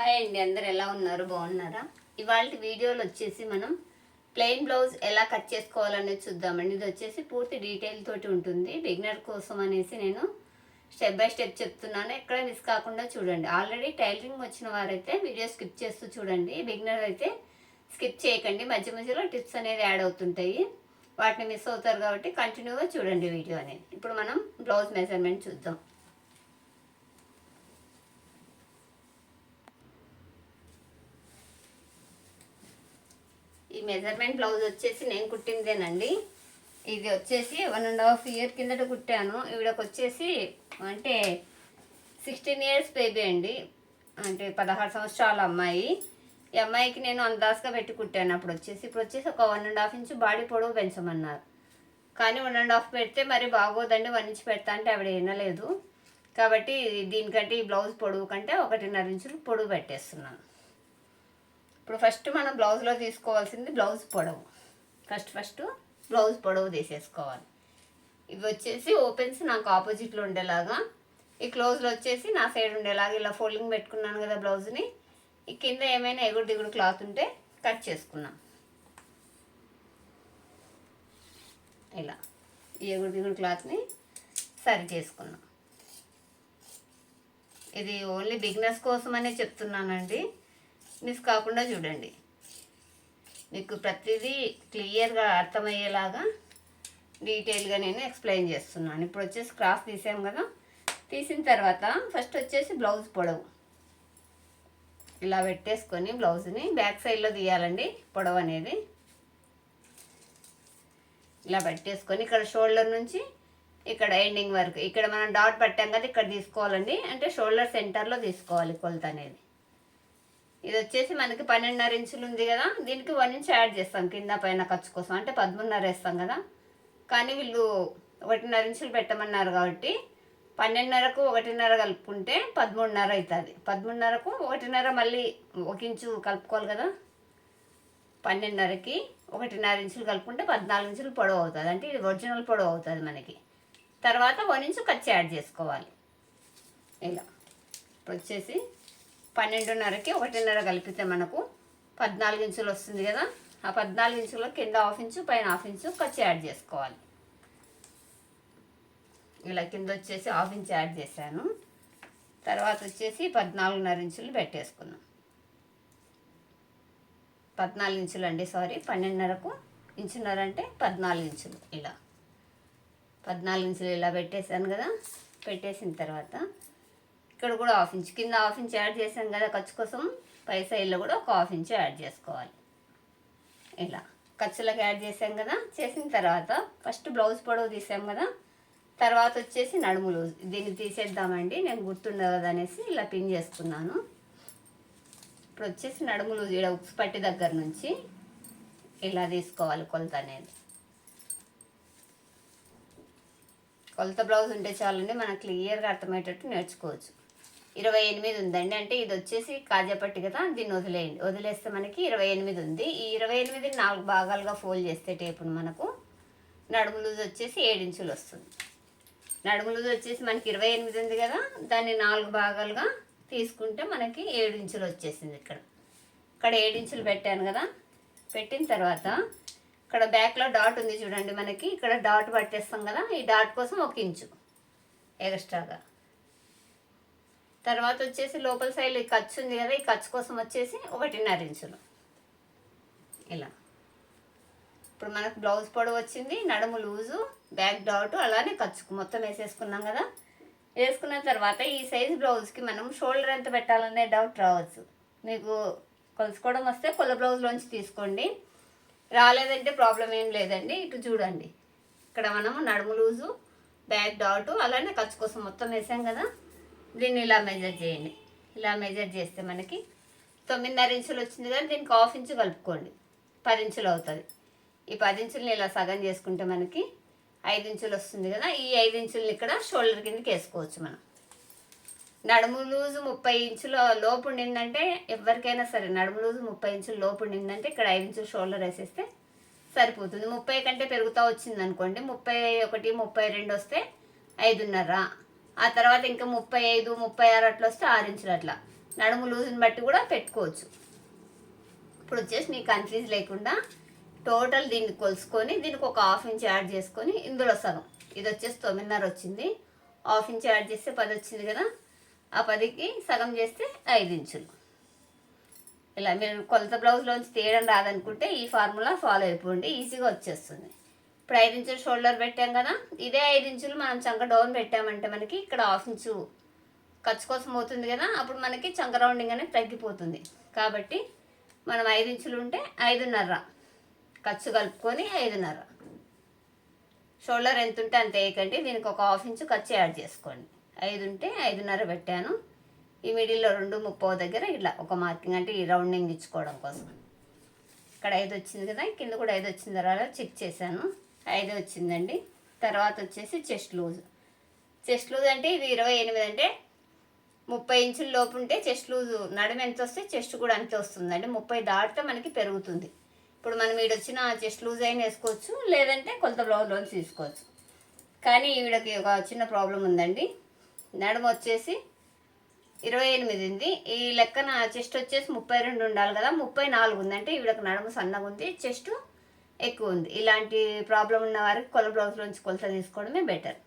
Hi అండి అందరు ఎలా ఉన్నారు? బాగున్నారా? ఇవాళ వీడియోలో వచ్చేసి మనం ప్లెయిన్ బ్లౌజ్ ఎలా కట్ చేసుకోవాలనేది చూద్దామండి. ఇది వచ్చేసి పూర్తి డీటెయిల్ తోటి ఉంటుంది. బిగినర్ కోసం అనేసి నేను స్టెప్ బై స్టెప్ చెప్తున్నాను. ఎక్కడ మిస్ కాకుండా చూడండి. ఆల్రెడీ టైలరింగ్ వచ్చిన వారైతే వీడియో స్కిప్ చేస్తూ చూడండి. బిగినర్ అయితే స్కిప్ చేయకండి. మధ్య మధ్యలో టిప్స్ అనేది యాడ్ అవుతుంటాయి. వాటిని మిస్ అవుతారు కాబట్టి కంటిన్యూగా చూడండి వీడియో అనేది. ఇప్పుడు మనం బ్లౌజ్ మెజర్మెంట్ చూద్దాం. ఈ మెజర్మెంట్ బ్లౌజ్ వచ్చేసి నేను కుట్టిందేనండి. ఇది వచ్చేసి వన్ అండ్ హాఫ్ ఇయర్ కిందట కుట్టాను. ఈవిడకి వచ్చేసి అంటే సిక్స్టీన్ ఇయర్స్ బేబీ అండి. అంటే పదహారు సంవత్సరాల అమ్మాయి. ఈ అమ్మాయికి నేను అందాజుగా పెట్టి కుట్టాను. అప్పుడు వచ్చేసి ఇప్పుడు వచ్చేసి ఒక one and half inch body పొడవు పెంచమన్నారు. కానీ వన్ అండ్ హాఫ్ పెడితే మరి బాగోదండి. వన్ ఇంచ్ పెడతా అంటే ఆవిడ వినలేదు. కాబట్టి దీనికంటే ఈ బ్లౌజ్ పొడవు కంటే ఒకటిన్నర ఇంచులు పొడవు పెట్టేస్తున్నాను. ఇప్పుడు ఫస్ట్ మనం బ్లౌజ్లో తీసుకోవాల్సింది బ్లౌజ్ పొడవు. ఫస్ట్ ఫస్ట్ బ్లౌజ్ పొడవు తీసేసుకోవాలి. ఇవి వచ్చేసి ఓపెన్స్ నాకు ఆపోజిట్లో ఉండేలాగా. ఈ క్లోజ్లో వచ్చేసి నా సైడ్ ఉండేలాగా ఇలా ఫోల్డింగ్ పెట్టుకున్నాను కదా బ్లౌజ్ని ఈ కింద ఏమైనా ఎగుడు దిగుడు క్లాత్ ఉంటే కట్ చేసుకున్నాం. ఇలా ఈ ఎగుడు దిగుడు క్లాత్ని సరి చేసుకున్నాం. ఇది ఓన్లీ బిగినర్స్ కోసమనే చెప్తున్నానండి. మిస్ కాకుండా చూడండి. మీకు ప్రతిదీ క్లియర్గా అర్థమయ్యేలాగా డీటెయిల్గా నేను ఎక్స్ప్లెయిన్ చేస్తున్నాను. ఇప్పుడు వచ్చేసి క్రాస్ తీసాం కదా. తీసిన తర్వాత ఫస్ట్ వచ్చేసి బ్లౌజ్ పొడవు. ఇలా పెట్టేసుకొని బ్లౌజ్ని బ్యాక్ సైడ్లో తీయాలండి పొడవు అనేది. ఇలా పెట్టేసుకొని ఇక్కడ షోల్డర్ నుంచి ఇక్కడ ఎండింగ్ వరకు. ఇక్కడ మనం డాట్ పట్టాం కదా ఇక్కడ తీసుకోవాలండి. అంటే షోల్డర్ సెంటర్లో తీసుకోవాలి కొలత అనేది. ఇది వచ్చేసి మనకి పన్నెండున్నర ఇంచులు ఉంది కదా. దీనికి వన్ ఇంచ్ యాడ్ చేస్తాం కింద పైన ఖర్చు కోసం. అంటే పదమూడున్నర వేస్తాం కదా. కానీ వీళ్ళు ఒకటిన్నర ఇంచులు పెట్టమన్నారు కాబట్టి పన్నెండున్నరకు ఒకటిన్నర కలుపుకుంటే పదమూడున్నర అవుతుంది పదమూడున్నరకు ఒకటిన్నర మళ్ళీ ఒక ఇంచు కలుపుకోవాలి కదా. పన్నెండున్నరకి ఒకటిన్నర ఇంచులు కలుపుకుంటే పద్నాలుగు ఇంచులు పొడవు అవుతుంది. అంటే ఇది ఒరిజినల్ పొడవు అవుతుంది మనకి. తర్వాత వన్ ఇంచు ఖర్చు యాడ్ చేసుకోవాలి. ఇలా. ఇప్పుడు వచ్చేసి పన్నెండున్నరకి ఒకటిన్నర కలిపితే మనకు పద్నాలుగు ఇంచులు వస్తుంది కదా. ఆ పద్నాలుగు ఇంచులో కింద హాఫ్ ఇంచు పైన హాఫ్ ఇంచు ఖర్చు యాడ్ చేసుకోవాలి. ఇలా కింద వచ్చేసి హాఫ్ ఇంచ్ యాడ్ చేశాను. తర్వాత వచ్చేసి పద్నాలుగున్నర ఇంచులు పెట్టేసుకున్నాం పద్నాలుగు ఇంచులు అండి సారీ. పన్నెండున్నరకు ఇంచున్నర అంటే పద్నాలుగు ఇంచులు ఇలా. పద్నాలుగు ఇంచులు ఇలా పెట్టేశాను కదా. పెట్టేసిన తర్వాత ఇక్కడ కూడా హాఫ్ ఇంచ్ కింద హాఫ్ ఇంచ్ యాడ్ చేసాం కదా ఖర్చు కోసం పై సైడ్లో కూడా ఒక హాఫ్ ఇంచ్ యాడ్ చేసుకోవాలి. ఇలా ఖర్చులకు యాడ్ చేసాం కదా చేసిన తర్వాత ఫస్ట్ బ్లౌజ్ పొడవు తీసాం కదా తర్వాత వచ్చేసి నడుములు దీన్ని తీసేద్దామండి నేను గుర్తుండదు కదా అనేసి ఇలా పిన్ చేసుకున్నాను. ఇప్పుడు వచ్చేసి నడుములు ఇక్కడ ఉక్స్ పట్టి దగ్గర నుంచి ఇలా తీసుకోవాలి కొలత అనేది. కొలత బ్లౌజ్ ఉంటే చాలండి మనకు క్లియర్గా అర్థమయ్యేటట్టు నేర్చుకోవచ్చు. ఇరవై ఎనిమిది ఉందండి. అంటే ఇది వచ్చేసి కాజాపట్టి కదా దీన్ని వదిలేయండి. వదిలేస్తే మనకి ఇరవై ఎనిమిది ఉంది. ఈ ఇరవై ఎనిమిది నాలుగు భాగాలుగా ఫోల్డ్ చేస్తే టేపును మనకు నడుము లూజ్ వచ్చేసి ఏడించులు వస్తుంది. నడుము లూజ్ వచ్చేసి మనకి ఇరవై ఎనిమిది ఉంది కదా దాన్ని నాలుగు భాగాలుగా తీసుకుంటే మనకి ఏడు ఇంచులు వచ్చేసింది ఇక్కడ. ఇక్కడ ఏడించులు పెట్టాను కదా పెట్టిన తర్వాత ఇక్కడ బ్యాక్లో డాట్ ఉంది చూడండి మనకి. ఇక్కడ డాట్ పట్టేస్తాం కదా ఈ డాట్ కోసం ఒక ఇంచు ఎక్స్ట్రాగా. తర్వాత వచ్చేసి లోపల సైడ్ ఖర్చు ఉంది కదా ఈ ఖర్చు కోసం వచ్చేసి ఒకటిన్నర ఇంచులు. ఇలా. ఇప్పుడు మనకు బ్లౌజ్ పొడవు వచ్చింది నడుము లూజు బ్యాక్ డాట్ అలానే ఖర్చుకు మొత్తం వేసేసుకున్నాం కదా. వేసుకున్న తర్వాత ఈ సైజ్ బ్లౌజ్కి మనం షోల్డర్ ఎంత పెట్టాలనే డౌట్ రావచ్చు. మీకు కొలుసుకోవడం వస్తే కొల్ల బ్లౌజ్లోంచి తీసుకోండి. రాలేదంటే ప్రాబ్లం ఏం లేదండి. ఇటు చూడండి. ఇక్కడ మనము నడుము లూజు బ్యాక్ డాటు అలానే ఖర్చు కోసం మొత్తం వేసాం కదా. దీన్ని ఇలా మెజర్ చేయండి. ఇలా మెజర్ చేస్తే మనకి తొమ్మిదిన్నర ఇంచులు వచ్చింది కానీ దీనికి హాఫ్ ఇంచు కలుపుకోండి. పది ఇంచులు అవుతుంది. ఈ పది ఇంచుల్ని ఇలా సగం చేసుకుంటే మనకి ఐదు ఇంచులు వస్తుంది కదా ఈ ఐదు ఇంచుల్ని ఇక్కడ షోల్డర్ కిందకి వేసుకోవచ్చు మనం. నడుము లూజు ముప్పై ఇంచుల లోపు ఉండిందంటే ఎవరికైనా సరే నడుము లూజు ముప్పై ఇంచుల లోపు ఉండిందంటే ఇక్కడ ఐదు ఇంచులు షోల్డర్ వేసేస్తే సరిపోతుంది. ముప్పై కంటే పెరుగుతూ వచ్చింది అనుకోండి ముప్పై ఒకటి ముప్పై రెండు వస్తే ఐదున్నర. ఆ తర్వాత ఇంకా ముప్పై ఐదు ముప్పై ఆరు అట్లా వస్తే ఆరు ఇంచులు అట్లా. నడుము లూజుని బట్టి కూడా పెట్టుకోవచ్చు. ఇప్పుడు వచ్చేసి నీకు కన్ఫ్యూజ్ లేకుండా టోటల్ దీన్ని కొలుసుకొని దీనికి ఒక హాఫ్ ఇంచ్ యాడ్ చేసుకొని ఇందులో సగం. ఇది వచ్చేసి తొమ్మిదిన్నర వచ్చింది. హాఫ్ ఇంచ్ యాడ్ చేస్తే పది వచ్చింది కదా. ఆ పదికి సగం చేస్తే ఐదు ఇంచులు. ఇలా మీరు కొలత బ్లౌజ్లోంచి తీయడం రాదనుకుంటే ఈ ఫార్ములా ఫాలో అయిపోండి. ఈజీగా వచ్చేస్తుంది. ఇప్పుడు ఐదు ఇంచులు షోల్డర్ పెట్టాం కదా ఇదే ఐదు ఇంచులు మనం చంక డౌన్ పెట్టామంటే మనకి ఇక్కడ హాఫ్ ఇంచు ఖర్చు కోసం అవుతుంది కదా అప్పుడు మనకి చంక రౌండింగ్ అనేది తగ్గిపోతుంది. కాబట్టి మనం ఐదు ఇంచులు ఉంటే ఐదున్నర ఖర్చు కలుపుకొని ఐదున్నర. షోల్డర్ ఎంత ఉంటే అంత వేయకండి దీనికి ఒక హాఫ్ ఇంచు ఖర్చు యాడ్ చేసుకోండి. ఐదు ఉంటే ఐదున్నర పెట్టాను. ఈ మిడిల్లో రెండు ముప్పో దగ్గర ఇలా ఒక మార్కింగ్ అంటే ఈ రౌండింగ్ ఇచ్చుకోవడం కోసం. ఇక్కడ ఐదు వచ్చింది కదా కింద కూడా ఐదు వచ్చిన తర్వాత చెక్ చేశాను. ఐదు వచ్చిందండి. తర్వాత వచ్చేసి చెస్ట్ లూజ్. చెస్ట్ లూజ్ అంటే ఇది ఇరవై ఎనిమిది అంటే ముప్పై ఇంచుల లోపు ఉంటే చెస్ట్ లూజ్ నడుము ఎంత వస్తే చెస్ట్ కూడా అంతే వస్తుందండి. ముప్పై దాటితే మనకి పెరుగుతుంది. ఇప్పుడు మనం ఈడ వచ్చిన చెస్ట్ లూజ్ అయినా వేసుకోవచ్చు లేదంటే కొంత బ్లౌజ్లోంచి తీసుకోవచ్చు. కానీ ఈవిడకి ఒక చిన్న ప్రాబ్లం ఉందండి. నడుము వచ్చేసి ఇరవై ఎనిమిది ఉంది. ఈ లెక్కన చెస్ట్ వచ్చేసి ముప్పై రెండు ఉండాలి కదా. ముప్పై నాలుగు ఉందంటే అంటే ఈవిడకి నడుము సన్నగా ఉంది. చెస్ట్ ఎక్కువ ఉంది ఇలాంటి ప్రాబ్లం ఉన్న వారికి కొల బ్లౌజ్లోంచి కొలత తీసుకోవడమే బెటర్.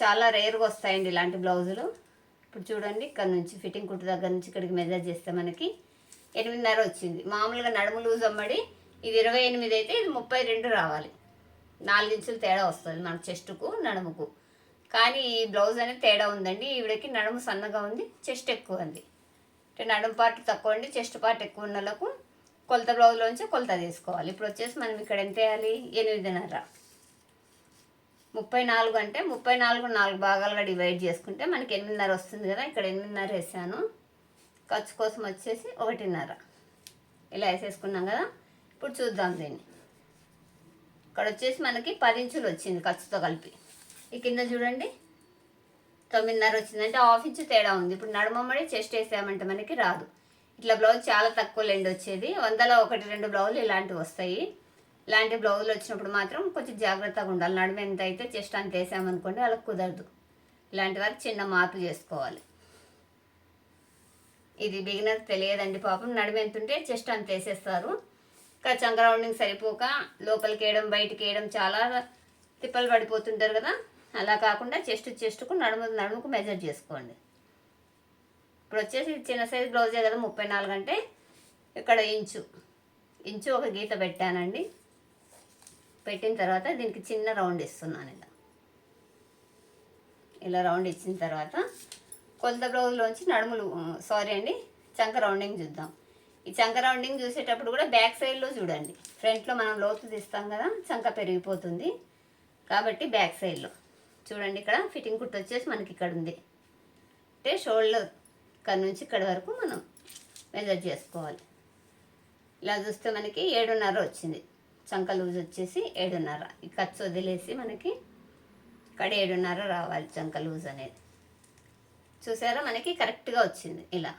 చాలా రేర్గా వస్తాయండి ఇలాంటి బ్లౌజులు. ఇప్పుడు చూడండి ఇక్కడ నుంచి ఫిట్టింగ్ కుట్టు దగ్గర నుంచి ఇక్కడికి మెజర్ చేస్తే మనకి ఎనిమిదిన్నర వచ్చింది. మామూలుగా నడుము లూజ్ అమ్మడి ఇది ఇరవై ఎనిమిది అయితే ఇది ముప్పై రెండు రావాలి. నాలుగించులు తేడా వస్తుంది మన చెస్ట్కు నడుముకు. కానీ ఈ బ్లౌజ్ అనేది తేడా ఉందండి. ఈవిడకి నడుము సన్నగా ఉంది చెస్ట్ ఎక్కువ ఉంది. అంటే నడుము పార్ట్ తక్కువ అండి చెస్ట్ పార్ట్ ఎక్కువ ఉన్న వాళ్ళకు కొలత బ్లౌజ్లోంచి కొలత తీసుకోవాలి. ఇప్పుడు వచ్చేసి మనం ఇక్కడ ఎంత వేయాలి? ఎనిమిదిన్నర. ముప్పై నాలుగు అంటే ముప్పై నాలుగు నాలుగు భాగాలుగా డివైడ్ చేసుకుంటే మనకి ఎనిమిదిన్నర వస్తుంది కదా. ఇక్కడ ఎనిమిదిన్నర వేసాను. ఖర్చు కోసం వచ్చేసి ఒకటిన్నర. ఇలా వేసేసుకున్నాం కదా. ఇప్పుడు చూద్దాం దీన్ని. ఇక్కడ వచ్చేసి మనకి పది ఇంచులు వచ్చింది ఖర్చుతో కలిపి. ఈ కింద చూడండి. తొమ్మిదిన్నర వచ్చిందంటే హాఫ్ ఇంచు తేడా ఉంది. ఇప్పుడు నడుమమ్మడి చెస్ట్ వేసామంటే మనకి రాదు. ఇట్లా బ్లౌజ్ చాలా తక్కువ లెండ్ వచ్చేది. వందలో ఒకటి రెండు బ్లౌజులు ఇలాంటివి వస్తాయి. ఇలాంటి బ్లౌజులు వచ్చినప్పుడు మాత్రం కొంచెం జాగ్రత్తగా ఉండాలి. నడుము ఎంత అయితే చెస్ట్ అంత వేసామనుకోండి వాళ్ళకి కుదరదు. ఇలాంటి వారికి చిన్న మార్పు చేసుకోవాలి. ఇది బిగినర్ తెలియదండి పాపం. నడుము ఎంత ఉంటే చెస్ట్ అంత వేసేస్తారు. ఇక్కడ చంక రౌండింగ్ సరిపోక లోపలికి వేయడం బయటికి వేయడం చాలా తిప్పలు పడిపోతుంటారు కదా. అలా కాకుండా చెస్ట్ చెస్ట్కు నడుము నడుముకు మెజర్ చేసుకోండి. ఇప్పుడు వచ్చేసి చిన్న సైజ్ బ్లౌజే కదా ముప్పై నాలుగు అంటే ఇక్కడ ఇంచు. ఇంచు ఒక గీత పెట్టానండి. పెట్టిన తర్వాత దీనికి చిన్న రౌండ్ ఇస్తున్నాను ఇలా. ఇలా రౌండ్ ఇచ్చిన తర్వాత కొంత బ్లౌజ్లోంచి నడుములు సారీ అండి చంక రౌండింగ్ చూద్దాం. ఈ చంక రౌండింగ్ చూసేటప్పుడు కూడా బ్యాక్ సైడ్లో చూడండి. ఫ్రంట్లో మనం లోతు తీస్తాం కదా చంక పెరిగిపోతుంది. కాబట్టి బ్యాక్ సైడ్లో చూడండి ఇక్కడ ఫిట్టింగ్ కుట్టు వచ్చేసి మనకి ఇక్కడ ఉంది. అంటే షోల్డర్ ఇక్కడ నుంచి ఇక్కడ వరకు మనం మెజర్ చేసుకోవాలి. ఇలా చూస్తే మనకి ఏడున్నర వచ్చింది. చంక లూజ్ వచ్చేసి ఏడున్నర. ఈ ఖర్చు వదిలేసి మనకి ఇక్కడ ఏడున్నర రావాలి చంక లూజ్ అనేది. చూసారా? మనకి కరెక్ట్గా వచ్చింది ఇలా.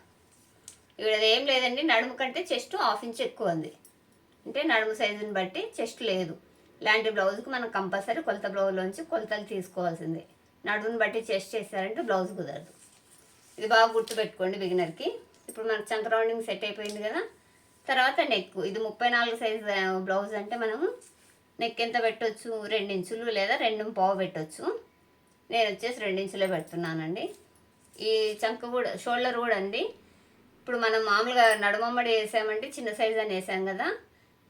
ఇక్కడ ఏం లేదండి నడుము కంటే చెస్ట్ హాఫ్ ఇంచ్ ఎక్కువ ఉంది. అంటే నడుము సైజుని బట్టి చెస్ట్ లేదు. ఇలాంటి బ్లౌజ్కి మనం కంపల్సరీ కొలత బ్లౌజ్లోంచి కొలతలు తీసుకోవాల్సిందే. నడుముని బట్టి చెస్ట్ చేశారంటే బ్లౌజ్ కుదరదు. ఇది బాగా గుర్తుపెట్టుకోండి బిగినర్కి. ఇప్పుడు మనకు చంక రౌండింగ్ సెట్ అయిపోయింది కదా. తర్వాత నెక్ ఇది ముప్పై నాలుగు సైజ్ బ్లౌజ్ అంటే మనము నెక్ ఎంత పెట్టొచ్చు? రెండు ఇంచులు లేదా రెండు పావు పెట్టొచ్చు. నేను వచ్చేసి రెండు ఇంచులే పెడుతున్నానండి. ఈ చంక కూడా షోల్డర్ కూడా అండి. ఇప్పుడు మనం మామూలుగా నడుమమ్మడి వేసామంటే చిన్న సైజ్ అని వేసాం కదా.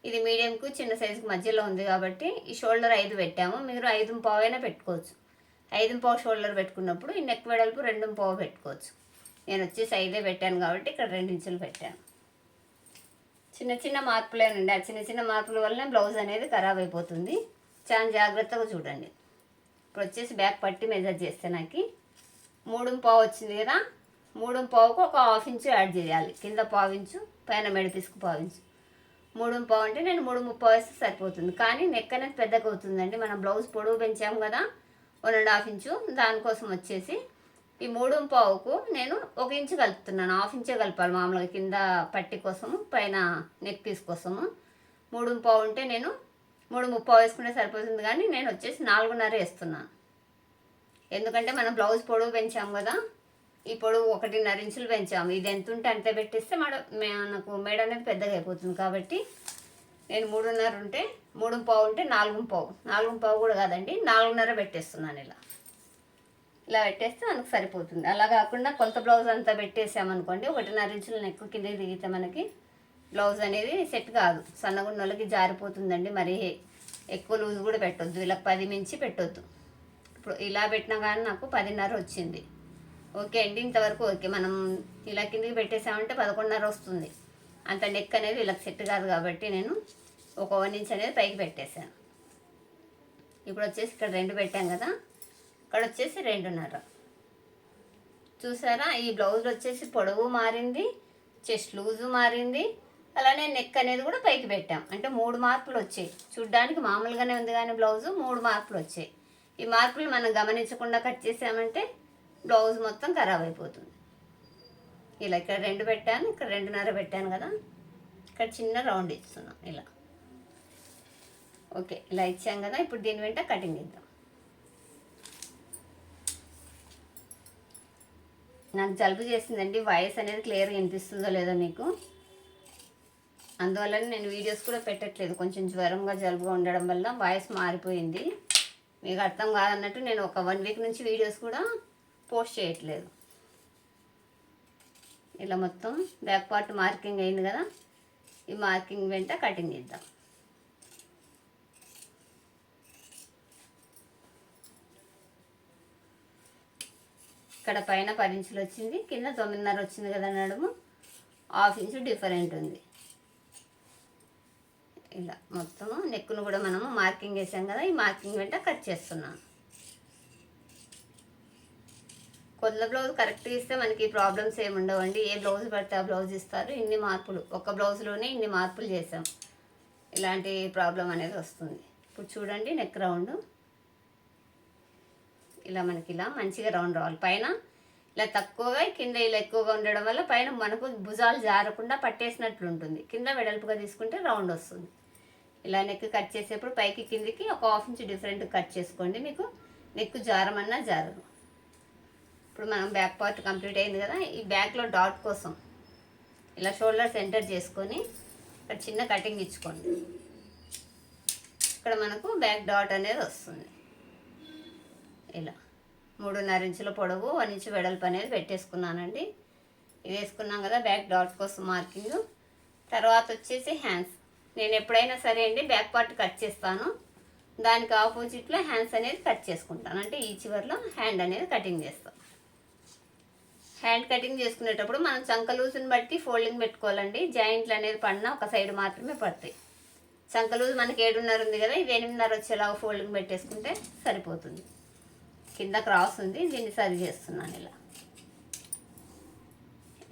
ఇది మీడియంకు చిన్న సైజుకి మధ్యలో ఉంది కాబట్టి ఈ షోల్డర్ ఐదు పెట్టాము. మీరు ఐదు పావు అయినా పెట్టుకోవచ్చు. ఐదు పావు షోల్డర్ పెట్టుకున్నప్పుడు ఈ నెక్ వెడల్పు రెండు పావు పెట్టుకోవచ్చు. నేను వచ్చేసి ఐదే పెట్టాను కాబట్టి ఇక్కడ రెండు ఇంచులు పెట్టాను. చిన్న చిన్న మార్పులేనండి ఆ చిన్న చిన్న మార్పుల వల్లనే బ్లౌజ్ అనేది ఖరాబ్ అయిపోతుంది. చాలా జాగ్రత్తగా చూడండి. ఇప్పుడు వచ్చేసి బ్యాక్ పట్టి మెజర్ చేస్తే నాకు మూడు పావు వచ్చింది కదా. మూడు పావుకు ఒక హాఫ్ ఇంచు యాడ్ చేయాలి. కింద పావు ఇంచు పైన మెడపిసుకు పావు ఇంచు. మూడు పావు అంటే నేను మూడు ముప్పావు వేస్తే సరిపోతుంది. కానీ నెక్ అనేది పెద్దగా అవుతుందండి. మనం బ్లౌజ్ పొడవు పెంచాము కదా. One and half inch. దానికోసం వచ్చేసి ఈ మూడు పావుకు నేను ఒక ఇంచు కలుపుతున్నాను. హాఫ్ ఇంచే కలపాలి మామూలుగా కింద పట్టి కోసము పైన నెక్ పీస్ కోసము. మూడు పావు ఉంటే నేను మూడు ముప్పావు వేసుకుంటే సరిపోతుంది కానీ నేను వచ్చేసి నాలుగున్నర వేస్తున్నాను. ఎందుకంటే మనం బ్లౌజ్ పొడవు పెంచాం కదా ఈ పొడవు ఒకటిన్నర ఇంచులు పెంచాము. ఇది ఎంత ఉంటే అంతే పెట్టేస్తే మన మనకు మేడ అనేది పెద్దగా అయిపోతుంది కాబట్టి నేను మూడున్నర ఉంటే మూడు పావు ఉంటే నాలుగు పావు. నాలుగు పావు కూడా కాదండి నాలుగున్నర పెట్టేస్తున్నాను ఇలా. ఇలా పెట్టేస్తే మనకు సరిపోతుంది. అలా కాకుండా కొలత బ్లౌజ్ అంతా పెట్టేసామనుకోండి ఒకటిన్నర ఇంచుల నెక్కు కిందకి దిగితే మనకి బ్లౌజ్ అనేది సెట్ కాదు. సన్నగున్న వాళ్ళకి జారిపోతుందండి. మరి ఎక్కువ లూజ్ కూడా పెట్టొద్దు. ఇలా పది మించి పెట్టొద్దు. ఇప్పుడు ఇలా పెట్టినా కానీ నాకు పదిన్నర వచ్చింది. ఓకే అండి ఇంతవరకు ఓకే. మనం ఇలా కిందకి పెట్టేసామంటే పదకొండున్నర వస్తుంది. అంత నెక్ అనేది వీళ్ళకి సెట్ కాదు కాబట్టి నేను ఒక వన్ ఇంచ్ అనేది పైకి పెట్టేశాను. ఇప్పుడు వచ్చేసి ఇక్కడ రెండు పెట్టాం కదా. ఇక్కడ వచ్చేసి రెండున్నర. చూసారా? ఈ బ్లౌజ్ వచ్చేసి పొడవు మారింది చెస్ట్ లూజు మారింది. అలానే నెక్ అనేది కూడా పైకి పెట్టాం. అంటే మూడు మార్పులు వచ్చాయి. చూడ్డానికి మామూలుగానే ఉంది కానీ బ్లౌజు మూడు మార్పులు వచ్చాయి. ఈ మార్పులు మనం గమనించకుండా కట్ చేసామంటే బ్లౌజ్ మొత్తం ఖరాబ్ అయిపోతుంది. ఇలా ఇక్కడ రెండు పెట్టాను ఇక్కడ రెండున్నర పెట్టాను కదా. ఇక్కడ చిన్న రౌండ్ ఇస్తున్నాం ఇలా. ఓకే ఇలా ఇచ్చాం కదా. ఇప్పుడు దీని వెంట కటింగ్ ఇద్దాం నాకు జలుబు చేసిందండి వాయిస్ అనేది క్లియర్గా వినిపిస్తుందో లేదో మీకు. అందువల్ల నేను వీడియోస్ కూడా పెట్టట్లేదు. కొంచెం జ్వరంగా జలుబుగా ఉండడం వల్ల వాయిస్ మారిపోయింది. మీకు అర్థం కాదన్నట్టు నేను ఒక వన్ వీక్ నుంచి వీడియోస్ కూడా పోస్ట్ చేయట్లేదు. ఇలా మొత్తం బ్యాక్ పార్ట్ మార్కింగ్ అయింది కదా ఈ మార్కింగ్ వెంట కటింగ్ ఇద్దాం ఇక్కడ పైన పది ఇంచులు వచ్చింది కింద తొమ్మిదిన్నర వచ్చింది కదా నడుము. హాఫ్ ఇంచు డిఫరెంట్ ఉంది. ఇలా మొత్తము నెక్కును కూడా మనము మార్కింగ్ వేసాం కదా ఈ మార్కింగ్ వెంట కట్ చేస్తున్నాం. కొత్త బ్లౌజ్ కరెక్ట్గా ఇస్తే మనకి ప్రాబ్లమ్స్ ఏమి ఉండవండి. ఏ బ్లౌజ్ పడితే ఆ బ్లౌజ్ ఇస్తారు. ఇన్ని మార్పులు ఒక బ్లౌజ్లోనే ఇన్ని మార్పులు చేసాం. ఇలాంటి ప్రాబ్లం అనేది వస్తుంది. ఇప్పుడు చూడండి నెక్ రౌండ్. ఇలా మనకి ఇలా మంచిగా రౌండ్ రావాలి. పైన ఇలా తక్కువగా కింద ఇలా ఎక్కువగా ఉండడం వల్ల పైన మనకు భుజాలు జారకుండా పట్టేసినట్లు ఉంటుంది. కింద వెడల్పుగా తీసుకుంటే రౌండ్ వస్తుంది. ఇలా నెక్ కట్ చేసేప్పుడు పైకి కిందికి ఒక హాఫ్ ఇంచ్ డిఫరెంట్ కట్ చేసుకోండి మీకు. నెక్ జారమన్నా జారదు. ఇప్పుడు మనం బ్యాక్ పార్ట్ కంప్లీట్ అయింది కదా ఈ బ్యాక్లో డాట్ కోసం ఇలా షోల్డర్ సెంటర్ చేసుకొని ఇక్కడ చిన్న కటింగ్ ఇచ్చుకోండి. ఇక్కడ మనకు బ్యాక్ డాట్ అనేది వస్తుంది. ఇలా. మూడున్నర ఇంచుల పొడవు వన్ ఇంచు వెడల్పు అనేది పెట్టేసుకున్నానండి. ఇది వేసుకున్నాం కదా బ్యాక్ డాట్ కోసం మార్కింగ్. తర్వాత వచ్చేసి హ్యాండ్స్. నేను ఎప్పుడైనా సరే అండి బ్యాక్ పార్ట్ కట్ చేస్తాను. దానికి ఆపోజిట్లో హ్యాండ్స్ అనేది కట్ చేసుకుంటాను. అంటే ఈ చివరిలో హ్యాండ్ అనేది కటింగ్ చేస్తాం హ్యాండ్ కటింగ్ చేసుకునేటప్పుడు మనం చంక లూజుని బట్టి ఫోల్డింగ్ పెట్టుకోవాలండి. జాయింట్లు అనేది పడినా ఒక సైడ్ మాత్రమే పడతాయి. చంక లూజ్ మనకి ఏడున్నర ఉంది కదా ఇది ఎనిమిదిన్నర వచ్చేలాగా ఫోల్డింగ్ పెట్టేసుకుంటే సరిపోతుంది. కింద క్రాస్ ఉంది దీన్ని సరి చేస్తున్నాను ఇలా.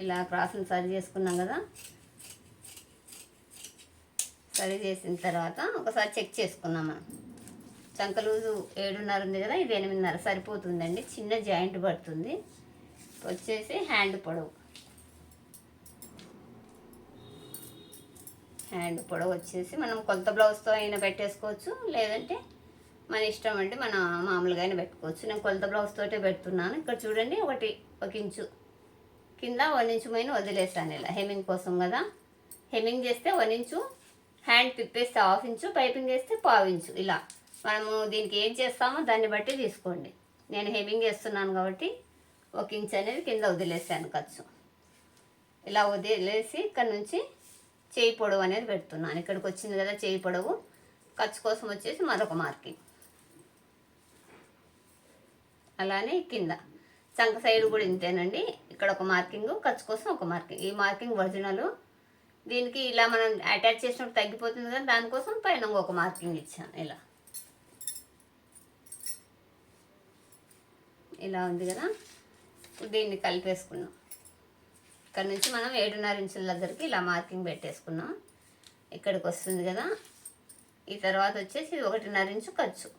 ఇలా క్రాస్ని సరి చేసుకున్నాం కదా. సరి చేసిన తర్వాత ఒకసారి చెక్ చేసుకున్నాం మనం. చంకలూజు ఏడున్నర ఉంది కదా ఇది ఎనిమిదిన్నర సరిపోతుందండి. చిన్న జాయింట్ పడుతుంది. వచ్చేసి హ్యాండ్ పొడవు. హ్యాండ్ పొడవు వచ్చేసి మనం కొత్త బ్లౌజ్తో అయినా పెట్టేసుకోవచ్చు లేదంటే మన ఇష్టం అంటే మన మామూలుగా అయినా పెట్టుకోవచ్చు. నేను కొలత బ్లౌజ్ తోటే పెడుతున్నాను. ఇక్కడ చూడండి ఒకటి ఒక ఇంచు కింద వన్ ఇంచు పైన వదిలేసాను ఇలా. హెమింగ్ కోసం కదా. హెమింగ్ చేస్తే వన్ ఇంచు హ్యాండ్ పిప్పేస్తే హాఫ్ ఇంచు పైపింగ్ చేస్తే పావు ఇంచు. ఇలా. మనము దీనికి ఏం చేస్తామో దాన్ని బట్టి తీసుకోండి. నేను హెమింగ్ చేస్తున్నాను కాబట్టి ఒక ఇంచ్ అనేది కింద వదిలేసాను ఖర్చు. ఇలా వదిలేసి ఇక్కడ నుంచి చేయి పొడవు అనేది పెడుతున్నాను. ఇక్కడికి వచ్చింది కదా చేయి పొడవు. ఖర్చు కోసం వచ్చేసి మరొక మార్కింగ్. అలానే కింద. చంక సైడ్ కూడా ఇంతేనండి. ఇక్కడ ఒక మార్కింగ్ ఖర్చు కోసం ఒక మార్కింగ్. ఈ మార్కింగ్ ఒరిజినల్. దీనికి ఇలా మనం అటాచ్ చేసినప్పుడు తగ్గిపోతుంది కదా దానికోసం పైన ఒక మార్కింగ్ ఇచ్చాను. ఇలా. ఇలా ఉంది కదా. దీన్ని కలిపేసుకున్నాం. ఇక్కడ నుంచి మనం ఏడున్నర ఇంచుల దగ్గరికి ఇలా మార్కింగ్ పెట్టేసుకున్నాం. ఇక్కడికి వస్తుంది కదా. ఈ తర్వాత వచ్చేసి ఒకటిన్నర ఇంచు ఖర్చు.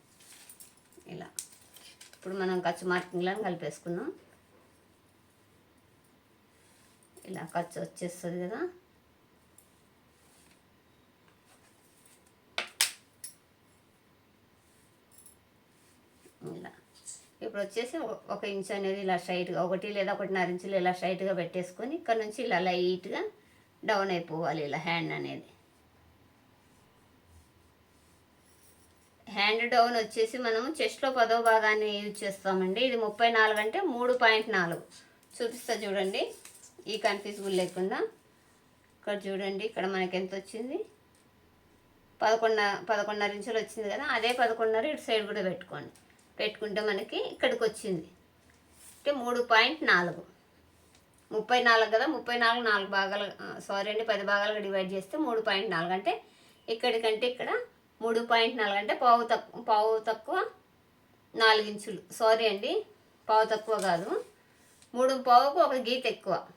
ఇలా. ఇప్పుడు మనం ఖర్చు మార్కింగ్లను కలిపేసుకున్నాం ఇలా ఖర్చు వచ్చేస్తుంది కదా. ఇలా. ఇప్పుడు వచ్చేసి ఒక- ఇంచు అనేది ఇలా స్ట్రైట్గా ఒకటి లేదా ఒకటిన్నర ఇంచులు ఇలా స్ట్రైట్గా పెట్టేసుకొని ఇక్కడ నుంచి ఇలా లైట్గా డౌన్ అయిపోవాలి ఇలా హ్యాండ్ అనేది. హ్యాండ్ డౌన్ వచ్చేసి మనము చెస్ట్లో పదో భాగాన్ని యూజ్ చేస్తామండి. ఇది ముప్పై నాలుగు అంటే మూడు పాయింట్ నాలుగు. చూపిస్తా చూడండి. ఈ కన్ఫ్యూజబుల్ లేకుండా. ఇక్కడ చూడండి ఇక్కడ మనకి ఎంత వచ్చింది? పదకొండు పదకొండున్నర ఇంచులు వచ్చింది కదా అదే పదకొండున్నర ఇటు సైడ్ కూడా పెట్టుకోండి. పెట్టుకుంటే మనకి ఇక్కడికి వచ్చింది. అంటే మూడు పాయింట్ నాలుగు. ముప్పై నాలుగు కదా ముప్పై నాలుగు నాలుగు భాగాలు సారీ అండి పది భాగాలుగా డివైడ్ చేస్తే మూడు పాయింట్ నాలుగు. అంటే ఇక్కడికంటే ఇక్కడ మూడు పాయింట్ నాలుగు అంటే పావు తక్కువ పావు తక్కువ నాలుగు ఇంచులు. సారీ అండి పావు తక్కువ కాదు. మూడు పావుకు ఒక గీత ఎక్కువ.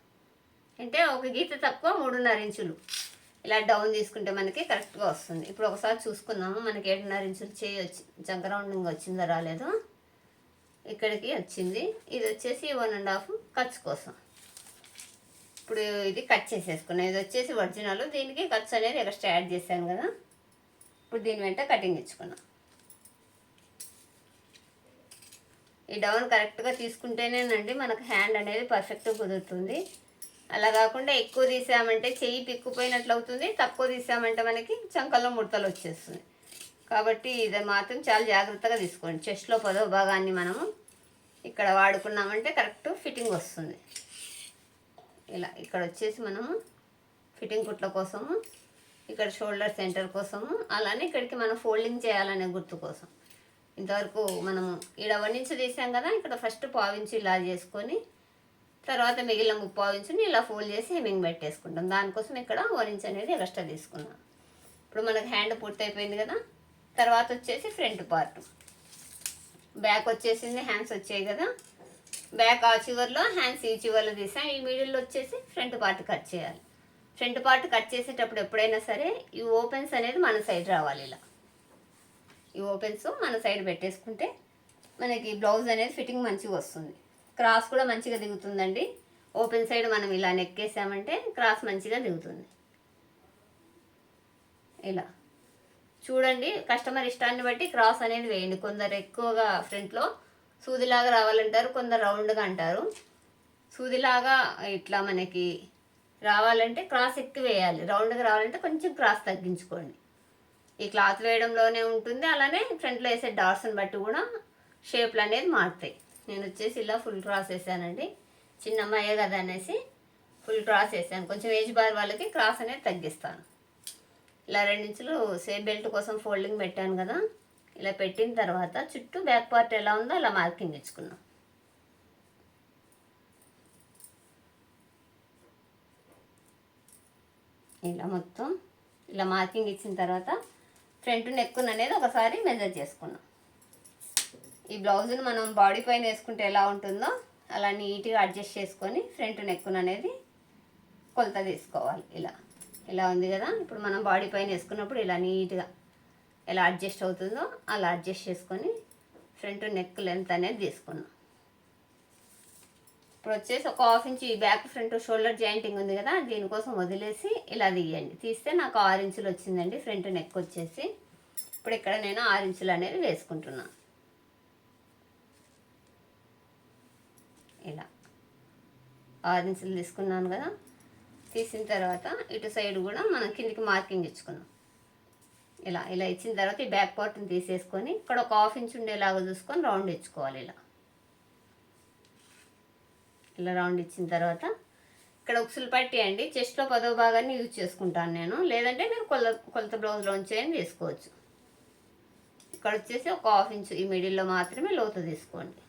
అంటే ఒక గీత తక్కువ మూడున్నర ఇంచులు. ఇలా డౌన్ తీసుకుంటే మనకి కరెక్ట్గా వస్తుంది. ఇప్పుడు ఒకసారి చూసుకుందాము మనకి ఏడున్నర ఇంచులు చేయి వచ్చి జంక రౌండింగ్ వచ్చిందో రాలేదు? ఇక్కడికి వచ్చింది. ఇది వచ్చేసి వన్ అండ్ హాఫ్ ఖర్చు కోసం. ఇప్పుడు ఇది కట్ చేసేసుకున్నాను ఇది వచ్చేసి ఒరిజినల్. దీనికి ఖర్చు అనేది ఎక్స్ట్రా యాడ్ చేశాను కదా. ఇప్పుడు దీని వెంట కటింగ్ ఇచ్చుకున్నాం. ఈ డౌన్ కరెక్ట్గా తీసుకుంటేనేనండి మనకు హ్యాండ్ అనేది పర్ఫెక్ట్గా కుదురుతుంది. అలా కాకుండా ఎక్కువ తీసామంటే చెయ్యి పిక్కుపోయినట్లు అవుతుంది తక్కువ తీసామంటే మనకి చంకల్లో ముడతలు వచ్చేస్తుంది. కాబట్టి ఇది మాత్రం చాలా జాగ్రత్తగా తీసుకోండి. చెస్ట్లో పదో భాగాన్ని మనము ఇక్కడ వాడుకున్నామంటే కరెక్ట్ ఫిట్టింగ్ వస్తుంది. ఇలా ఇక్కడ వచ్చేసి మనము ఫిట్టింగ్ కుట్ల కోసము ఇక్కడ షోల్డర్ సెంటర్ కోసము అలానే ఇక్కడికి మనం ఫోల్డింగ్ చేయాలనే గుర్తు కోసం. ఇంతవరకు మనము ఈడ వన్ తీసాం కదా ఇక్కడ ఫస్ట్ పావించి ఇలా చేసుకొని తర్వాత మిగిలిన ముప్పావు ఇంచుని ఇలా ఫోల్డ్ చేసి హెమ్మింగ్ పెట్టేసుకుంటాం. దానికోసం ఇక్కడ వన్ ఇంచ్ అనేది ఎక్స్ట్రా తీసుకున్నాం. ఇప్పుడు మనకు హ్యాండ్ పూర్తయిపోయింది కదా తర్వాత వచ్చేసి ఫ్రంట్ పార్ట్ బ్యాక్ వచ్చేసింది హ్యాండ్స్ వచ్చాయి కదా. బ్యాక్ ఆ చివర్లో హ్యాండ్స్ ఈ చివర్లో తీసాం. ఈ మిడిల్లో వచ్చేసి ఫ్రంట్ పార్ట్ కట్ చేయాలి. ఫ్రంట్ పార్ట్ కట్ చేసేటప్పుడు ఎప్పుడైనా సరే ఈ ఓపెన్స్ అనేది మన సైడ్ రావాలి ఇలా. ఈ ఓపెన్స్ మన సైడ్ పెట్టేసుకుంటే మనకి బ్లౌజ్ అనేది ఫిట్టింగ్ మంచిగా వస్తుంది. క్రాస్ కూడా మంచిగా దిగుతుందండి. ఓపెన్ సైడ్ మనం ఇలా నెక్కేసామంటే క్రాస్ మంచిగా దిగుతుంది. ఇలా. చూడండి కస్టమర్ ఇష్టాన్ని బట్టి క్రాస్ అనేది వేయండి. కొందరు ఎక్కువగా ఫ్రంట్లో సూదిలాగా రావాలంటారు కొందరు రౌండ్గా అంటారు. సూదిలాగా ఇట్లా మనకి రావాలంటే క్రాస్ ఎక్కువ వేయాలి. రౌండ్గా రావాలంటే కొంచెం క్రాస్ తగ్గించుకోండి. ఈ క్లాత్ వేయడంలోనే ఉంటుంది. అలానే ఫ్రంట్లో వేసే డాట్స్ని బట్టి కూడా షేప్లు అనేది మారుతాయి. నేను వచ్చేసి ఇలా ఫుల్ క్రాస్ వేసానండి. చిన్న అమ్మాయే కదా అనేసి ఫుల్ క్రాస్ వేసాను. కొంచెం ఏజ్ బార్ వాళ్ళకి క్రాస్ అనేది తగ్గిస్తాను. ఇలా రెండించులు సేఫ్ బెల్ట్ కోసం ఫోల్డింగ్ పెట్టాను కదా. ఇలా పెట్టిన తర్వాత చుట్టూ బ్యాక్ పార్ట్ ఎలా ఉందో అలా మార్కింగ్ ఇచ్చుకున్నాం. ఇలా మొత్తం ఇలా మార్కింగ్ ఇచ్చిన తర్వాత ఫ్రంట్ నెక్కున్ అనేది ఒకసారి మెజర్ చేసుకున్నాం. ఈ బ్లౌజ్ను మనం బాడీ పైన వేసుకుంటే ఎలా ఉంటుందో అలా నీట్గా అడ్జస్ట్ చేసుకొని ఫ్రంట్ నెక్కున్ అనేది కొలత తీసుకోవాలి. ఇలా ఇలా ఉంది కదా? ఇప్పుడు మనం బాడీ పైన వేసుకున్నప్పుడు ఇలా నీట్గా ఎలా అడ్జస్ట్ అవుతుందో అలా అడ్జస్ట్ చేసుకొని ఫ్రంట్ నెక్ లెంత్ అనేది తీసుకున్నాం. ఇప్పుడు వచ్చేసి ఒక హాఫ్ ఇంచ్ ఈ బ్యాక్ ఫ్రంట్ షోల్డర్ జాయింటింగ్ ఉంది కదా దీనికోసం వదిలేసి ఇలా తీయండి. తీస్తే నాకు ఆరు ఇంచులు వచ్చిందండి ఫ్రంట్ నెక్ వచ్చేసి. ఇప్పుడు ఇక్కడ నేను ఆరు ఇంచులు అనేది వేసుకుంటున్నాను ఇలా. ఆరు ఇంచులు తీసుకున్నాను కదా తీసిన తర్వాత ఇటు సైడ్ కూడా మనం కిందికి మార్కింగ్ ఇచ్చుకున్నాం. ఇలా ఇలా ఇచ్చిన తర్వాత ఈ బ్యాక్ పార్ట్ని తీసేసుకొని ఇక్కడ ఒక హాఫ్ ఇంచ్ ఉండేలాగా చూసుకొని రౌండ్ ఇచ్చుకోవాలి ఇలా. ఇలా రౌండ్ ఇచ్చిన తర్వాత ఇక్కడ ఉక్సులు పట్టి అండి చెస్ట్లో పదో భాగాన్ని యూజ్ చేసుకుంటాను నేను. లేదంటే మీరు కొల కొలత బ్లౌజ్లోంచి అయినా తీసుకోవచ్చు ఇక్కడ వచ్చేసి ఒక హాఫ్ ఇంచ్ ఈ మిడిల్లో మాత్రమే లోతు తీసుకోండి.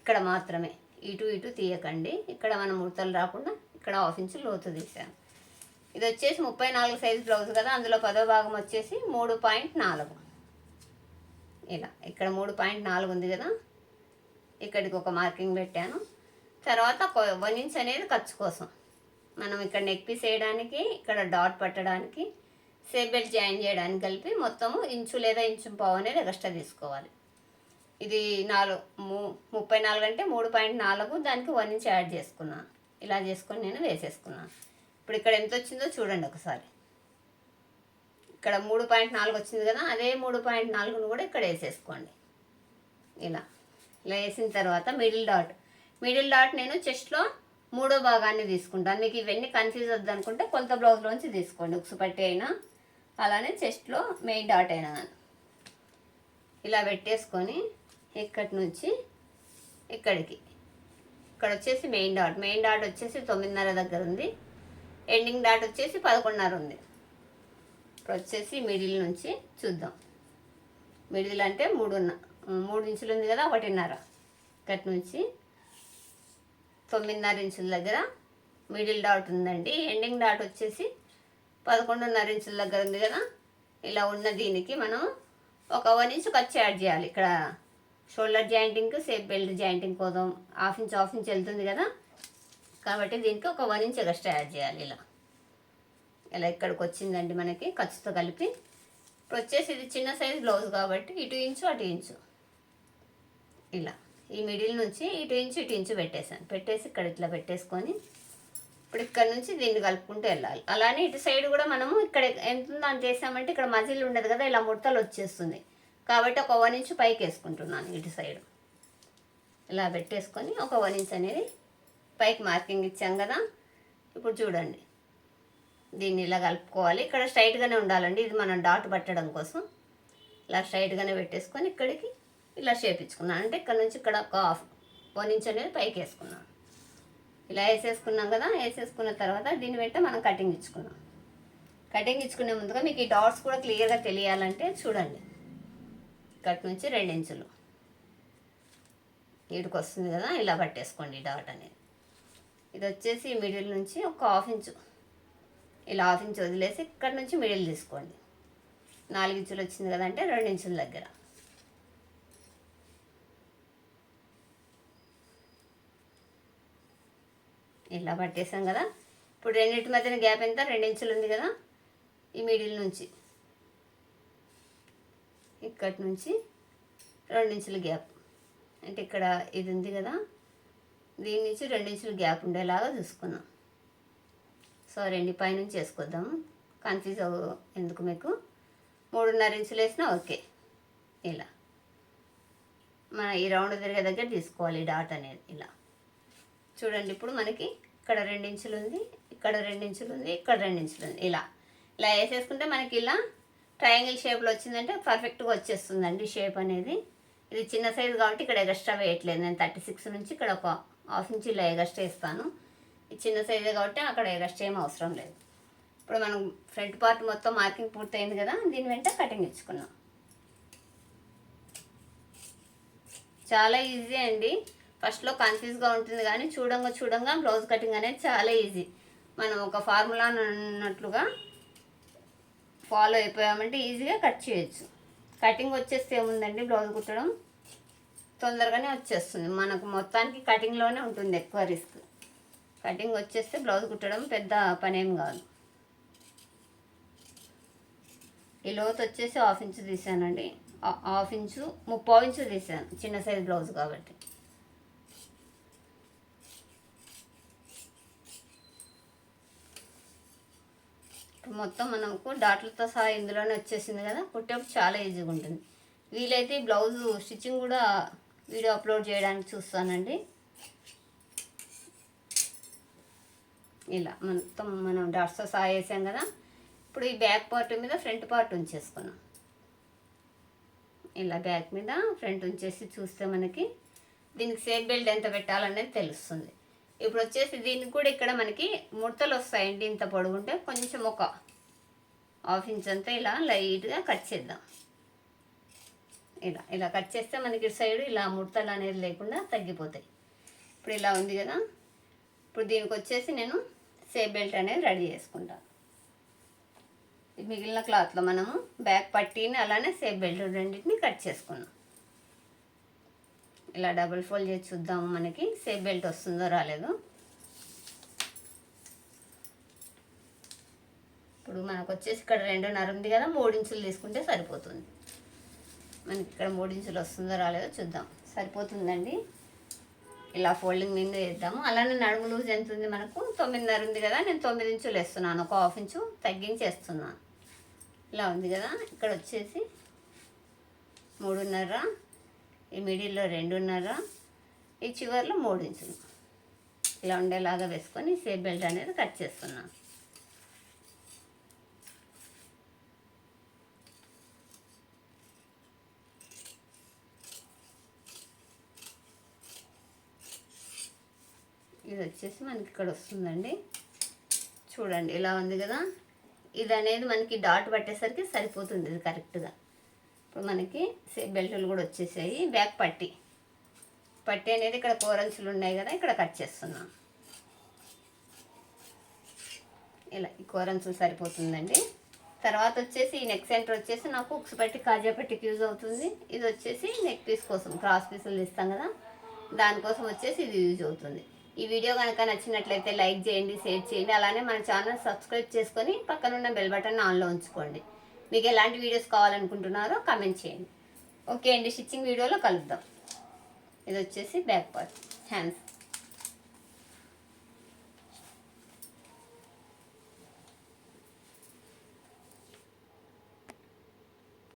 ఇక్కడ మాత్రమే. ఇటు ఇటు తీయకండి. ఇక్కడ మనం ముడతలు రాకుండా ఇక్కడ హాఫ్ ఇంచ్ లోతు తీసాను. ఇది వచ్చేసి ముప్పై నాలుగు సైజ్ బ్లౌజ్ కదా. అందులో పదో భాగం వచ్చేసి మూడు పాయింట్ నాలుగు. ఇలా. ఇక్కడ మూడు పాయింట్ నాలుగు ఉంది కదా. ఇక్కడికి ఒక మార్కింగ్ పెట్టాను. తర్వాత వన్ ఇంచ్ అనేది ఖర్చు కోసం. మనం ఇక్కడ నెక్ పీస్ వేయడానికి ఇక్కడ డాట్ పట్టడానికి సేప్ బెల్ట్ జాయిన్ చేయడానికి కలిపి మొత్తము ఇంచు లేదా ఇంచు పావు అనేది ఎక్స్ట్రా తీసుకోవాలి. ఇది నాలుగు ము- ముప్పై నాలుగు అంటే మూడు పాయింట్ నాలుగు దానికి వన్ ఇంచ్ యాడ్ చేసుకున్నాను. ఇలా చేసుకొని నేను వేసేసుకున్నాను. ఇప్పుడు ఇక్కడ ఎంత వచ్చిందో చూడండి ఒకసారి. ఇక్కడ మూడు పాయింట్ నాలుగు వచ్చింది కదా అదే మూడు పాయింట్ నాలుగును కూడా ఇక్కడ వేసేసుకోండి. ఇలా ఇలా వేసిన తర్వాత మిడిల్ డాట్ మిడిల్ డాట్ నేను చెస్ట్లో మూడో భాగాన్ని తీసుకుంటాను. మీకు ఇవన్నీ కన్ఫ్యూజ్ వద్దు అనుకుంటే కొంత బ్లౌజ్లోంచి తీసుకోండి. ఉక్సు పట్టి అయినా అలానే చెస్ట్లో మెయిన్ డాట్ అయినా కానీ ఇలా పెట్టేసుకొని ఇక్కడి నుంచి ఇక్కడికి. ఇక్కడ వచ్చేసి మెయిన్ డాట్ మెయిన్ డాట్ వచ్చేసి తొమ్మిదిన్నర దగ్గర ఉంది. ఎండింగ్ డాట్ వచ్చేసి పదకొండున్నర ఉంది. ఇప్పుడు వచ్చేసి మిడిల్ నుంచి చూద్దాం. మిడిల్ అంటే మూడున్న మూడు ఇంచులు ఉంది కదా ఒకటిన్నర. ఇక్కడి నుంచి తొమ్మిదిన్నర ఇంచుల దగ్గర మిడిల్ డాట్ ఉందండి. ఎండింగ్ డాట్ వచ్చేసి పదకొండున్నర ఇంచుల దగ్గర ఉంది కదా. ఇలా ఉన్న దీనికి మనం ఒక వన్ ఇంచ్ ఖర్చు యాడ్ చేయాలి. ఇక్కడ షోల్డర్ జాయింటింగ్కి సేఫ్ బెల్ట్ జాయింటింగ్ కోసం హాఫ్ ఇంచ్ హాఫ్ ఇంచ్ వెళ్తుంది కదా. కాబట్టి దీనికి ఒక వన్ ఇంచ్ ఎక్స్ట్రా యాడ్ చేయాలి ఇలా. ఇలా ఇక్కడికి వచ్చిందండి మనకి ఖర్చుతో కలిపి. ఇప్పుడు వచ్చేసి ఇది చిన్న సైజ్ బ్లౌజ్ కాబట్టి ఇటు ఇంచు అటు ఇంచు. ఇలా. ఈ మిడిల్ నుంచి ఇటు ఇంచు ఇటు ఇంచు పెట్టేశాను. పెట్టేసి ఇక్కడ ఇట్లా పెట్టేసుకొని ఇప్పుడు ఇక్కడ నుంచి దీన్ని కలుపుకుంటూ వెళ్ళాలి. అలానే ఇటు సైడ్ కూడా మనము ఇక్కడ ఎంత ఉందో అంత చేసామంటే ఇక్కడ మజిల్ ఉండదు కదా ఇలా ముడతలు వచ్చేస్తుంది. కాబట్టి ఒక వన్ ఇంచ్ పైకి వేసుకుంటున్నాను ఇటు సైడ్. ఇలా పెట్టేసుకొని ఒక వన్ ఇంచ్ అనేది పైకి మార్కింగ్ ఇచ్చాం కదా. ఇప్పుడు చూడండి. దీన్ని ఇలా కలుపుకోవాలి. ఇక్కడ స్ట్రైట్గానే ఉండాలండి. ఇది మనం డాట్ పట్టడం కోసం. ఇలా స్ట్రైట్గానే పెట్టేసుకొని ఇక్కడికి ఇలా చేపించుకున్నాను అంటే ఇక్కడ నుంచి ఇక్కడ ఒక హాఫ్ వన్ ఇంచ్ అనేది పైకి వేసుకున్నాను ఇలా వేసేసుకున్నాం కదా వేసేసుకున్న తర్వాత దీన్ని వెంట మనం కటింగ్ ఇచ్చుకున్నాం. కటింగ్ ఇచ్చుకునే ముందుగా మీకు ఈ డాట్స్ కూడా క్లియర్గా తెలియాలంటే చూడండి. ఇక్కడి నుంచి రెండు ఇంచులు. వీడికి వస్తుంది కదా ఇలా పట్టేసుకోండి డాట్ అనేది. ఇది వచ్చేసి మిడిల్ నుంచి ఒక హాఫ్ ఇంచు. ఇలా హాఫ్ ఇంచు వదిలేసి ఇక్కడ నుంచి మిడిల్ తీసుకోండి. నాలుగు ఇంచులు వచ్చింది కదా అంటే రెండు ఇంచుల దగ్గర. ఇలా పట్టేసాం కదా. ఇప్పుడు రెండింటి మధ్యన గ్యాప్ ఎంత? రెండించులు ఉంది కదా. ఈ మిడిల్ నుంచి. ఇక్కడి నుంచి రెండు ఇంచుల గ్యాప్ అంటే ఇక్కడ ఇది ఉంది కదా. దీని నుంచి రెండు ఇంచుల గ్యాప్ ఉండేలాగా చూసుకుందాం. సో రెండు పైనుంచి వేసుకొద్దాము కన్ఫ్యూజ్ అవ్వ ఎందుకు మీకు? మూడున్నర ఇంచులు వేసినా ఓకే. ఇలా. మన ఈ రౌండ్ తిరిగే దగ్గర తీసుకోవాలి డాట్ అనేది. ఇలా. చూడండి ఇప్పుడు మనకి ఇక్కడ రెండించులు ఉంది ఇక్కడ రెండించులు ఉంది ఇక్కడ రెండు ఇంచులు ఉంది ఇలా. ఇలా వేసేసుకుంటే మనకి ఇలా ట్రయాంగిల్ షేప్లో వచ్చిందంటే పర్ఫెక్ట్గా వచ్చేస్తుందండి షేప్ అనేది. ఇది చిన్న సైజు కాబట్టి ఇక్కడ ఎగస్ట్రా వేయట్లేదు. నేను థర్టీ సిక్స్ నుంచి ఇక్కడ ఒక హాఫ్ ఇంచ్ ఇలా ఎగస్ట్రా ఇస్తాను ఇది చిన్న సైజే కాబట్టి అక్కడ ఎగస్ట్రా ఏం అవసరం లేదు. ఇప్పుడు మనం ఫ్రంట్ పార్ట్ మొత్తం మార్కింగ్ పూర్తయింది కదా దీని వెంట కటింగ్ ఇచ్చుకున్నాం. చాలా ఈజీ అండి. ఫస్ట్లో కన్ఫ్యూజ్గా ఉంటుంది కానీ చూడంగా చూడంగా బ్లౌజ్ కటింగ్ అనేది చాలా ఈజీ మనం ఒక ఫార్ములా అన్నట్లుగా ఫాలో అయిపోయామంటే ఈజీగా కట్ చేయొచ్చు. కటింగ్ వచ్చేస్తే ఏముందండి? బ్లౌజ్ కుట్టడం తొందరగానే వచ్చేస్తుంది. మనకు మొత్తానికి కటింగ్లోనే ఉంటుంది ఎక్కువ రిస్క్ కటింగ్ వచ్చేస్తే బ్లౌజ్ కుట్టడం పెద్ద పనేం కాదు. ఈ లోతు వచ్చేసి హాఫ్ ఇంచు తీసానండి. హాఫ్ ఇంచు ముప్పావు ఇంచు తీసాను. చిన్న సైజ్ బ్లౌజ్ కాబట్టి. మొత్తం మనకు డాట్లతో సహా ఇందులోనే వచ్చేసింది కదా కుట్టేప్పుడు చాలా ఈజీగా ఉంటుంది. వీలైతే ఈ బ్లౌజ్ స్టిచ్చింగ్ కూడా వీడియో అప్లోడ్ చేయడానికి చూస్తానండి. ఇలా మొత్తం మనం డాట్స్తో సహా వేసాం కదా ఇప్పుడు ఈ బ్యాక్ పార్ట్ మీద ఫ్రంట్ పార్ట్ ఉంచేసుకున్నాం. ఇలా బ్యాక్ మీద ఫ్రంట్ ఉంచేసి చూస్తే మనకి దీనికి సేఫ్ బెల్ట్ ఎంత పెట్టాలనేది తెలుస్తుంది. ఇప్పుడు వచ్చేసి దీనికి కూడా ఇక్కడ మనకి ముడతలు వస్తాయండి ఇంత పొడుగుంటే కొంచెం ఒక హాఫ్ ఇంచ్ అంతా ఇలా లైట్గా కట్ చేద్దాం. ఇలా ఇలా కట్ చేస్తే మనకి ఇటు సైడ్ ఇలా ముడతలు అనేది లేకుండా తగ్గిపోతాయి. ఇప్పుడు ఇలా ఉంది కదా ఇప్పుడు దీనికి వచ్చేసి నేను సేఫ్ బెల్ట్ అనేది రెడీ చేసుకుంటాను మిగిలిన క్లాత్లో మనము బ్యాక్ పట్టీని అలానే సేఫ్ బెల్ట్ రెండింటిని కట్ చేసుకున్నాం. ఇలా డబుల్ ఫోల్డ్ చేసి చూద్దాము మనకి. సేఫ్ బెల్ట్ వస్తుందో రాలేదో. ఇప్పుడు మనకు వచ్చేసి ఇక్కడ రెండున్నర ఉంది కదా మూడు ఇంచులు తీసుకుంటే సరిపోతుంది. మనకి ఇక్కడ మూడించులు వస్తుందో రాలేదో చూద్దాం. సరిపోతుందండి. ఇలా ఫోల్డింగ్ మీద వేద్దాము. అలానే నడుము లూజ్ ఎంత ఉంది మనకు? తొమ్మిదిన్నర ఉంది కదా నేను తొమ్మిది ఇంచులు వేస్తున్నాను. ఒక హాఫ్ ఇంచు తగ్గించి వేస్తున్నాను. ఇలా ఉంది కదా ఇక్కడ వచ్చేసి మూడున్నర. ఈ మిడిల్లో రెండున్నర ఈ చివర్లో మూడు ఇంచులు ఇలా ఉండేలాగా వేసుకొని సేఫ్ బెల్ట్ అనేది కట్ చేస్తున్నాను ఇది వచ్చేసి మనకి ఇక్కడ వస్తుందండి. చూడండి ఇలా ఉంది కదా. ఇది అనేది మనకి డాట్ పట్టేసరికి సరిపోతుంది ఇది కరెక్ట్గా. ఇప్పుడు మనకి బెల్టులు కూడా వచ్చేసాయి. బ్యాక్ పట్టి. పట్టి అనేది ఇక్కడ కోరల్స్లు ఉన్నాయి కదా ఇక్కడ కట్ చేస్తున్నాం. ఇలా ఈ కోరన్సులు సరిపోతుందండి. తర్వాత వచ్చేసి ఈ నెక్ సెంటర్ వచ్చేసి నాకు ఉక్స్ పట్టి కాజా పట్టికి యూజ్ అవుతుంది. ఇది వచ్చేసి నెక్ పీస్ కోసం క్రాస్ పీసులు ఇస్తాం కదా దానికోసం వచ్చేసి ఇది యూజ్ అవుతుంది. ఈ వీడియో కనుక నచ్చినట్లయితే లైక్ చేయండి షేర్ చేయండి. అలానే మన ఛానల్ సబ్స్క్రైబ్ చేసుకొని పక్కన ఉన్న బెల్ బటన్ ఆన్లో ఉంచుకోండి. మీకు ఎలాంటి వీడియోస్ కావాలనుకుంటున్నారో కామెంట్ చేయండి. ఓకే అండి. స్టిచ్చింగ్ వీడియోలో కలుద్దాం. ఇది వచ్చేసి బ్యాక్ పార్ట్ హ్యాండ్స్